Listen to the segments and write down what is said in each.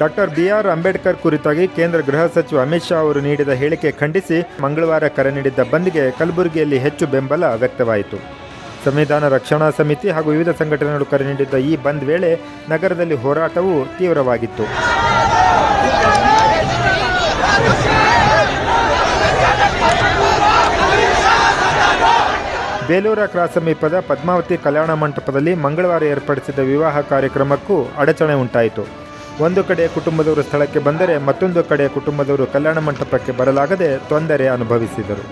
Doctor B R Ambedkar ಕುರಿತಾಗಿ ಕೇಂದ್ರ ಗೃಹ ಸಚಿವ ಅಮಿತ್ ಶಾ ಅವರು ನೀಡಿದ ಹೇಳಿಕೆ ಖಂಡಿಸಿ ಮಂಗಳವಾರ ಕರೆ ನೀಡಿದ್ದ ಬಂದ್ಗೆ ಕಲಬುರಗಿಯಲ್ಲಿ ಹೆಚ್ಚು ಬೆಂಬಲ ವ್ಯಕ್ತವಾಯಿತು. ಸಂವಿಧಾನ ರಕ್ಷಣಾ ಸಮಿತಿ ಹಾಗೂ ವಿವಿಧ ಸಂಘಟನೆಗಳು ಕರೆ ನೀಡಿದ್ದ ಈ ಬಂದ್ ವೇಳೆ ನಗರದಲ್ಲಿ ಹೋರಾಟವು ತೀವ್ರವಾಗಿತ್ತು. ಬೇಲೂರ ಕ್ರಾಸ್ ಸಮೀಪದ ಪದ್ಮಾವತಿ ಕಲ್ಯಾಣ ಮಂಟಪದಲ್ಲಿ ಮಂಗಳವಾರ ಏರ್ಪಡಿಸಿದ ವಿವಾಹ ಕಾರ್ಯಕ್ರಮಕ್ಕೂ ಅಡಚಣೆ ಉಂಟಾಯಿತು. ಒಂದು ಕಡೆ ಕುಟುಂಬದವರು ಸ್ಥಳಕ್ಕೆ ಬಂದರೆ ಮತ್ತೊಂದು ಕಡೆ ಕುಟುಂಬದವರು ಕಲ್ಯಾಣ ಮಂಟಪಕ್ಕೆ ಬರಲಾಗದೆ ತೊಂದರೆ ಅನುಭವಿಸಿದರು.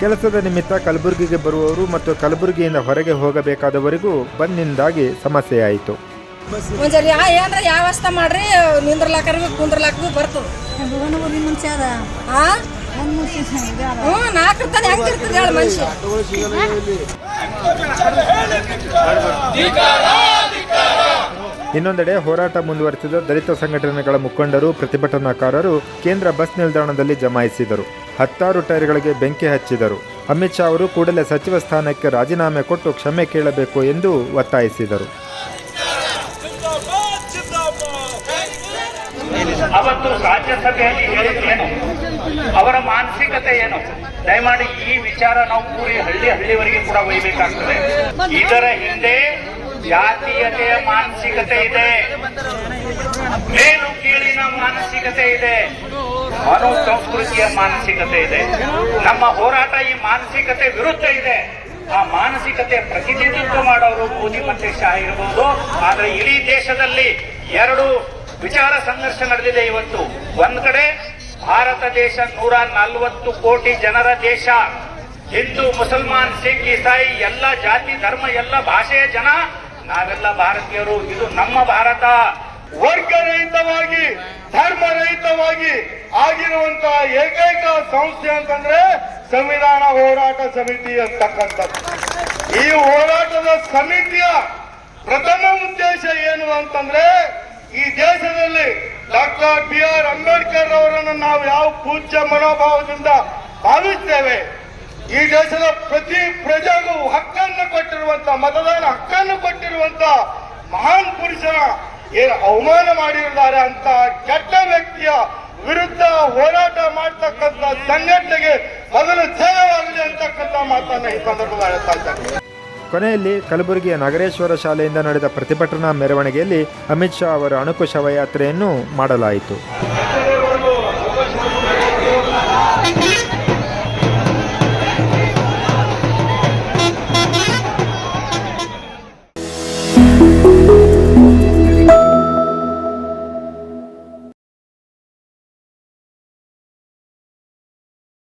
ಕೆಲಸದ ನಿಮಿತ್ತ ಕಲಬುರಗಿಗೆ ಬರುವವರು ಮತ್ತು ಕಲಬುರಗಿಯಿಂದ ಹೊರಗೆ ಹೋಗಬೇಕಾದವರಿಗೂ ಬಂದ್ನಿಂದಾಗಿ ಸಮಸ್ಯೆಯಾಯಿತು. ಮುಂಜಾನೆ ಯಾ ಏನ್ರ ಯಾವ ವ್ಯವಸ್ಥೆ ಮಾಡ್ರಿ? ಬರ್ತದ. ಇನ್ನೊಂದೆಡೆ ಹೋರಾಟ ಮುಂದುವರೆಸಿದ ದಲಿತ ಸಂಘಟನೆಗಳ ಮುಖಂಡರು, ಪ್ರತಿಭಟನಾಕಾರರು ಕೇಂದ್ರ ಬಸ್ ನಿಲ್ದಾಣದಲ್ಲಿ ಜಮಾಯಿಸಿದರು. ಹತ್ತಾರು ಟೈರ್ಗಳಿಗೆ ಬೆಂಕಿ ಹಚ್ಚಿದರು. ಅಮಿತ್ ಶಾ ಅವರು ಕೂಡಲೇ ಸಚಿವ ಸ್ಥಾನಕ್ಕೆ ರಾಜೀನಾಮೆ ಕೊಟ್ಟು ಕ್ಷಮೆ ಕೇಳಬೇಕು ಎಂದು ಒತ್ತಾಯಿಸಿದರು. ಅವತ್ತು ರಾಜ್ಯಸಭೆಯಲ್ಲಿ ಹೇಳಿದ್ದೇನು ಅವರ ಮಾನಸಿಕತೆ ಏನು? ದಯಮಾಡಿ ಈ ವಿಚಾರ ನಾವು ಪೂರಿ ಹಳ್ಳಿ ಹಳ್ಳಿವರೆಗೆ ಕೂಡ ಒಯ್ಯಬೇಕಾಗ್ತದೆ ಇದರ ಹಿಂದೆ ಜಾತೀಯತೆಯ ಮಾನಸಿಕತೆ ಇದೆ. ಮೇಲು ಕೀಳಿನ ಮಾನಸಿಕತೆ ಇದೆ. ಮನು ಸಂಸ್ಕೃತಿಯ ಮಾನಸಿಕತೆ ಇದೆ. ನಮ್ಮ ಹೋರಾಟ ಈ ಮಾನಸಿಕತೆ ವಿರುದ್ಧ ಇದೆ. ಆ ಮಾನಸಿಕತೆ ಪ್ರತಿನಿಧಿತ್ವ ಮಾಡೋರು ಮೋದಿ ಮತ್ತೆ ಶಾ ಇರಬಹುದು ಆದ್ರೆ ಇಡೀ ದೇಶದಲ್ಲಿ ಎರಡು ವಿಚಾರ ಸಂಘರ್ಷ ನಡೆದಿದೆ ಇವತ್ತು. ಒಂದ್ ಕಡೆ ಭಾರತ ದೇಶ ನೂರ ನಲ್ವತ್ತು ಕೋಟಿ ಜನರ ದೇಶ, ಹಿಂದೂ, ಮುಸಲ್ಮಾನ್, ಸಿಖ್, ಇಸಾಯಿ, ಎಲ್ಲ ಜಾತಿ, ಧರ್ಮ, ಎಲ್ಲ ಭಾಷೆಯ ಜನ, ನಾವೆಲ್ಲ ಭಾರತೀಯರು, ಇದು ನಮ್ಮ ಭಾರತ. ವರ್ಗರಹಿತವಾಗಿ, ಧರ್ಮರಹಿತವಾಗಿ ಆಗಿರುವಂತಹ ಏಕೈಕ ಸಂಸ್ಥೆ ಅಂತಂದ್ರೆ ಸಂವಿಧಾನ ಹೋರಾಟ ಸಮಿತಿ ಅಂತಕ್ಕಂಥದ್ದು. ಈ ಹೋರಾಟದ ಸಮಿತಿಯ ಪ್ರಥಮ ಉದ್ದೇಶ ಏನು ಅಂತಂದ್ರೆ ಈ ದೇಶದಲ್ಲಿ ಡಾಕ್ಟರ್ ಬಿ ಆರ್ ಅಂಬೇಡ್ಕರ್ ಅವರನ್ನು ನಾವು ಯಾವ ಪೂಜ್ಯ ಮನೋಭಾವದಿಂದ ಭಾವಿಸ್ತೇವೆ? ಈ ದೇಶದ ಪ್ರತಿ ಪ್ರಜೆಗೂ ಹಕ್ಕನ್ನು ಕೊಟ್ಟಿರುವಂತ, ಮತದಾನ ಹಕ್ಕನ್ನು ಕೊಟ್ಟಿರುವಂತ ಮಹಾನ್ ಪುರುಷನ ಏನು ಅವಮಾನ ಮಾಡಿರುತ್ತಾರೆ ಅಂತ ಕೆಟ್ಟ ವ್ಯಕ್ತಿಯ ವಿರುದ್ಧ ಹೋರಾಟ ಮಾಡ್ತಕ್ಕಂಥ ಸಂಘಟನೆಗೆ ಮೊದಲು ಜಯವಾಗಲಿ ಅಂತಕ್ಕಂಥ ಮಾತನ್ನ ಈ ಸಂದರ್ಭದಲ್ಲಿ ಹೇಳ್ತಾ ಇದ್ದಾರೆ ಕೊನೆಯಲ್ಲಿ ಕಲಬುರಗಿಯ ನಗರೇಶ್ವರ ಶಾಲೆಯಿಂದ ನಡೆದ ಪ್ರತಿಭಟನಾ ಮೆರವಣಿಗೆಯಲ್ಲಿ ಅಮಿತ್ ಶಾ ಅವರ ಅಣುಕು ಶವಯಾತ್ರೆಯನ್ನು ಮಾಡಲಾಯಿತು.